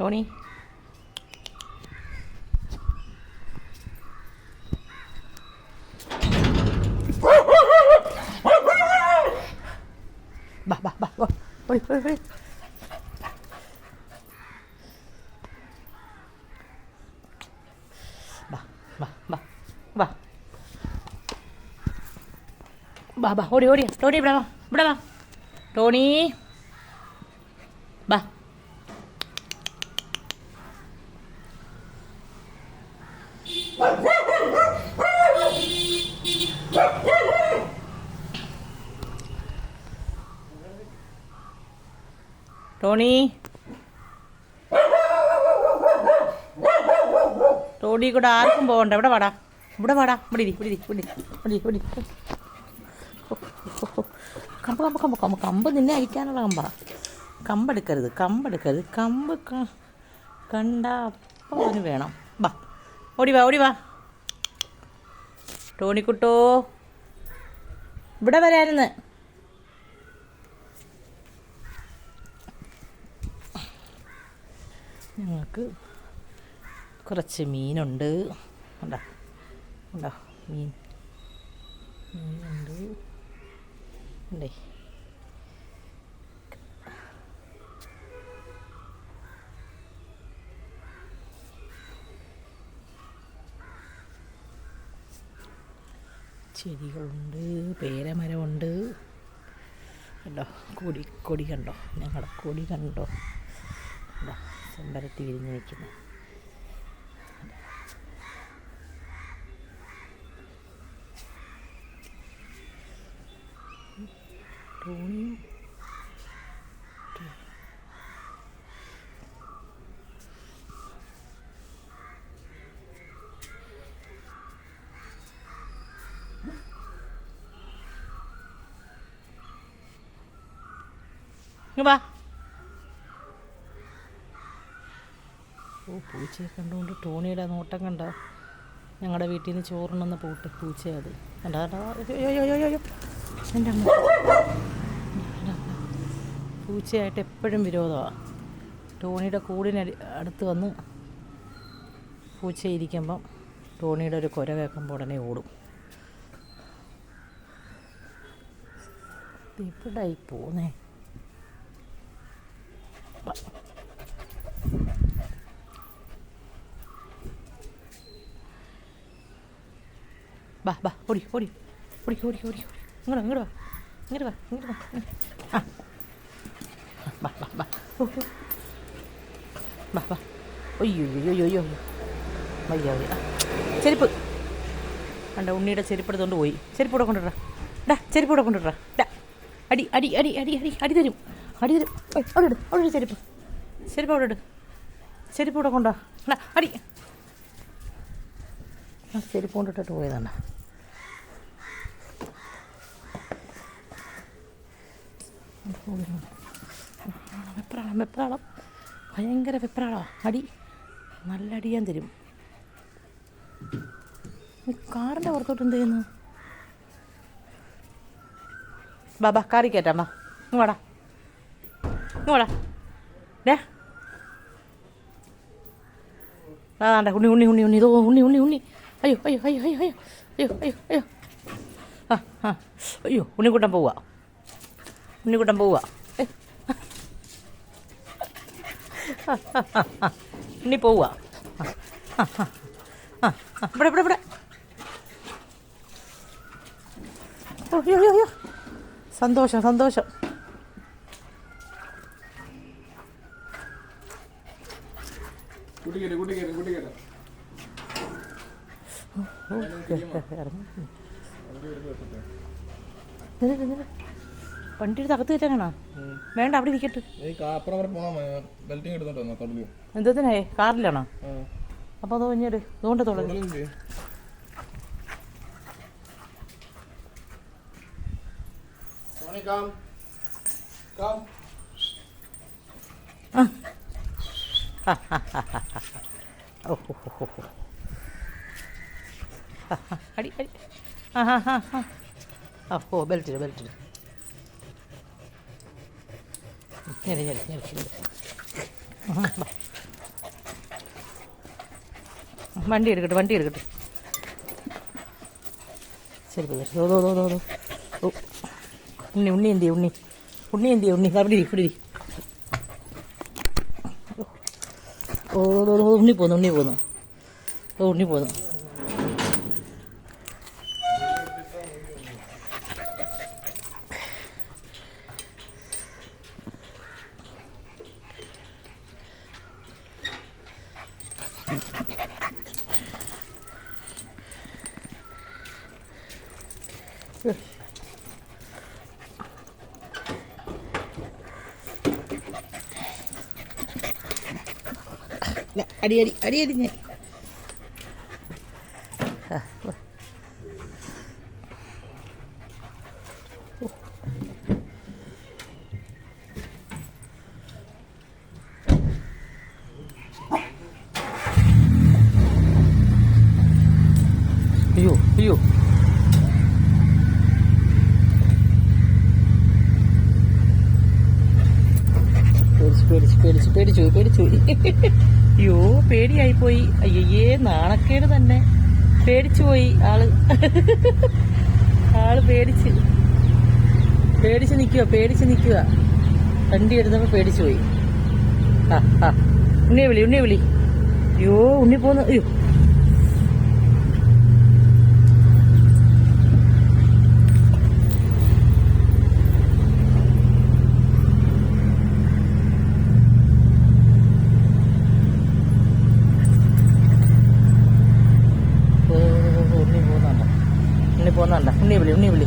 Tony? Va, va, va, va. Voy, voy, voy. Va, va, va, va. Va, va, ori, ori, ori, brava, brava. Tony. Tony. Tony കൂടെ ആർക്കും പോകണ്ട. ഇവിടെ വാടാ. ഇവിടെ വാടാ. ഇവിടെ ഇരി ഇവിടെ ഇരി ഇവിടെ ഇവിടെ ഇവിടെ. കമ്പ് കമ്പ് കമ്പ് കമ്പ്. കമ്പ് നിന്നെ അഴിക്കാനുള്ള കമ്പാ. കമ്പെടുക്കരുത് കമ്പെടുക്കരുത് കമ്പ് കണ്ട അപ്പം വേണം. വാ ഓടി വാ ഓടി വാ. ടോണിക്കുട്ടോ ഇവിടെ വരായിരുന്നു ഞങ്ങൾക്ക് കുറച്ച് മീനുണ്ട്. ഉണ്ടോ? ഉണ്ടോ? മീൻ. മീനുണ്ട്. ഉണ്ടേ. ചെടികളുണ്ട് പേരമരമുണ്ട്. കണ്ടോ? കൊടി കൊടി കണ്ടോ? ഞങ്ങളുടെ കൊടി കണ്ടോ? കണ്ടോ? ചെമ്പരത്തി വിരിഞ്ഞ് നിൽക്കുന്നു. ടോണിയും വാ. ഓ പൂച്ചയെ കണ്ടുകൊണ്ട് ടോണിയുടെ നോട്ടം കണ്ട ഞങ്ങളുടെ വീട്ടിൽ നിന്ന് ചോറുണ്ടെന്ന് പോട്ട് പൂച്ചയത് കണ്ടോ അയ്യോ എന്റെ അമ്മ. പൂച്ചയായിട്ട് എപ്പോഴും വിരോധമാണ് ടോണിയുടെ കൂടിന് അടുത്ത് വന്ന് പൂച്ച ഇരിക്കുമ്പം ടോണിയുടെ ഒരു കുര കേൾക്കുമ്പോൾ ഉടനെ ഓടും. എവിടായി പോന്നേ. ബാ ബാ ഓടി ഓടി ഓടി ഓടി ഓടി ഓടി. ഇങ്ങോട്ട് ഇങ്ങോട്ട് വാ ഇങ്ങോട്ട് വാ ഇങ്ങോട്ട് വാ ബാ ബാ ഓ, ഓ. ബാ ബാ ഒയ്യോ അയ്യോ അയ്യോ അയ്യോ വയ്യ വയ്യ. ചെരുപ്പ്. കണ്ട ഉണ്ണിയുടെ ചെരുപ്പ് എടുത്തുകൊണ്ട് പോയി. ചെരുപ്പ് ഇവിടെ കൊണ്ടുവിടാ ഡാ ചെരുപ്പ് ഇവിടെ കൊണ്ടുവിടാ ഡാ. അടി അടി അടി അടി അടി അടി തരും. അടി അവിടെ ഇട് അവിടെ ഇട് ചെരുപ്പ്. ചെരുപ്പ് അവിടെ ഇട്. ചെരുപ്പ് ഇവിടെ കൊണ്ടോ ഡാ അടി. ആ ചെരുപ്പ് കൊണ്ടിട്ടിട്ട് പോയതാണ് വെപ്രാളം വെപ്രാളം. ഭയങ്കര വെപ്രാളമാണ് അടി. നല്ല അടിയാൻ തരും. കാറിന്റെ പുറത്തോട്ട് എന്ത് ചെയ്യുന്നു? ബാബാ കാറി കയറ്റാം വാ വാടാ. ഇങ്ങ് വാടാ ഡേ ആണ്ട ഉണ്ണി ഉണ്ണി ഉണ്ണി ഉണ്ണി ഇതോ ഉണ്ണി ഉണ്ണി ഉണ്ണി അയ്യോ അയ്യോ അയ്യോ അയ്യോ അയ്യോ അയ്യോ അയ്യോ അയ്യോ ആ ആ അയ്യോ ഉണ്ണിക്കുട്ടൻ പോവുക ഉണ്ണിക്കുട്ടൻ പോവുക ഉണ്ണി പോവുക. ഇവിടെ ഇവിടെ ഇവിടെ അയ്യോ അയ്യോ സന്തോഷം സന്തോഷം വണ്ടിയുടെ തകത്ത് കയറ്റാനാണോ വേണ്ട അവിടെ ഇരിക്കട്ടെ. എന്തോത്തിനേ കാറിലാണോ? അപ്പോൾ അത് കഴിഞ്ഞാൽ ഇതുകൊണ്ട് തുടങ്ങി ആ. അടി അടി. ആ ഹാ ഹാ ഹാ ആ ഓ ബെൽറ്റ് ഇട് ബെൽറ്റ് ഇട്. ഞെരി ഞെരി ഞെരി. വണ്ടി എടുക്കട്ടെ വണ്ടി എടുക്കട്ടെ. ശരി ഓ ഓ ഓ ഓ ഓ. ഉണ്ണി ഉണ്ണി എന്തിയ ഉണ്ണി? ഉണ്ണി എന്തിയ ഉണ്ണി? അവിടെ ഇവിടെ ഓ, ഉണ്ണി പോന്നു ഉണ്ണി പോന്നു. ഓ ഉണ്ണി പോന്നു. അടിയടി അടി അടി അടി ഞാൻ ആ, വാ. ഓ. അയ്യോ അയ്യോ പേടിച്ച് പേടിച്ചു പേടിച്ച് പേടിച്ചു. പോയി അയ്യോ പേടിയായി പോയി അയ്യേ നാണക്കേട് തന്നെ. പേടിച്ചു പോയി ആൾ. ആൾ പേടിച്ച്. പേടിച്ച് നിൽക്കുക പേടിച്ച് നിൽക്കുക വണ്ടി എടുത്തപ്പോൾ പേടിച്ചു പോയി. ആ ആ. ഉണ്ണിയെ വിളി ഉണ്ണിയെ വിളി. അയ്യോ ഉണ്ണി പോന്നു. അയ്യോ. ഓ, ഉണ്ണി പോകുന്നുണ്ട് ഉണ്ണി പോകുന്നുണ്ട് ഉണ്ണി വിളി ഉണ്ണി വിളി.